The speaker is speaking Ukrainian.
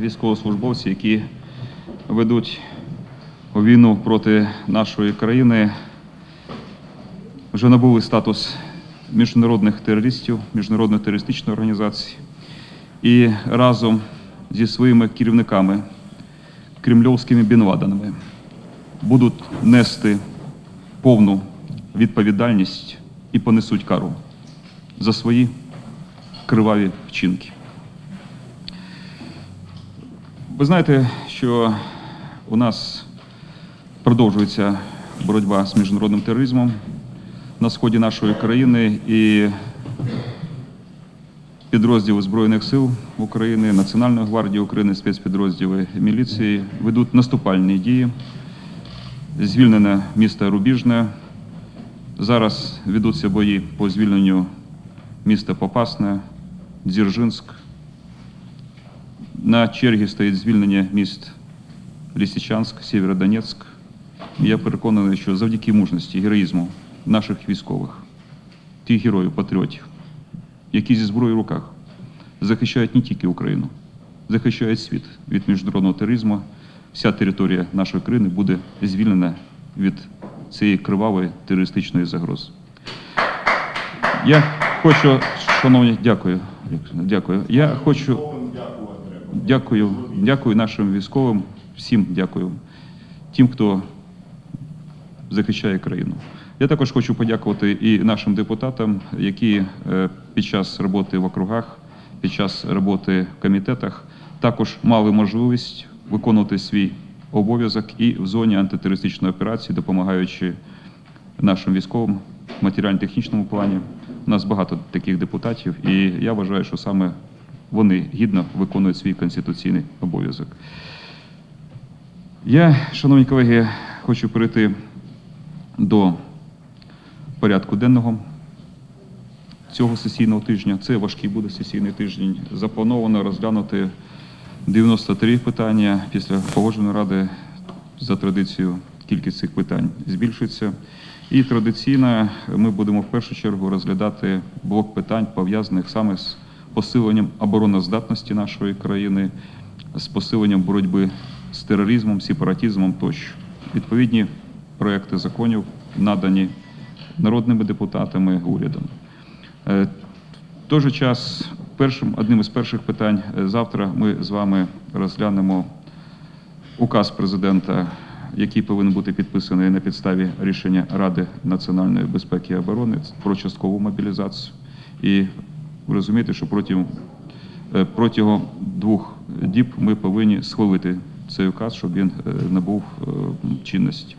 військовослужбовці, які ведуть війну проти нашої країни, вже набули статус міжнародних терористів, міжнародної терористичної організації і разом зі своїми керівниками, кремльовськими бінладенами, будуть нести повну відповідальність і понесуть кару за свої криваві вчинки. Ви знаєте, що у нас продовжується боротьба з міжнародним тероризмом на сході нашої країни і підрозділи Збройних сил України, Національної гвардії України, спецпідрозділи міліції ведуть наступальні дії. Звільнене місто Рубіжне. Зараз ведуться бої по звільненню міста Попасне, Дзержинськ. На черзі стоїть звільнення міст Лисичанськ, Сєвєродонецьк. Я переконаний, що завдяки мужності, героїзму наших військових, тих героїв, патріотів, які зі зброєю в руках захищають не тільки Україну, захищають світ від міжнародного тероризму. Вся територія нашої країни буде звільнена від цієї кривавої терористичної загрози. Я хочу, шановні, дякую. Дякую. Я хочу. Дякую, дякую нашим військовим, всім дякую, тим, хто захищає країну. Я також хочу подякувати і нашим депутатам, які е, під час роботи в округах, під час роботи в комітетах також мали можливість виконувати свій обов'язок і в зоні антитерористичної операції, допомагаючи нашим військовим в матеріально-технічному плані. У нас багато таких депутатів, і я вважаю, що саме вони гідно виконують свій конституційний обов'язок. Я, шановні колеги, хочу перейти до порядку денного цього сесійного тижня. Це важкий буде сесійний тиждень. Заплановано розглянути 93 питання після погодженої ради за традицією. Кількість цих питань збільшується. І традиційно ми будемо в першу чергу розглядати блок питань, пов'язаних саме з посиленням обороноздатності нашої країни, з посиленням боротьби з тероризмом, сепаратизмом тощо. Відповідні проекти законів надані народними депутатами урядом. Е, В той же час, першим, одним із перших питань е, завтра ми з вами розглянемо указ президента, який повинен бути підписаний на підставі рішення Ради національної безпеки і оборони про часткову мобілізацію. І ви розумієте, що протягом, е, протягом двох діб ми повинні схвалити цей указ, щоб він е, набув е, чинності.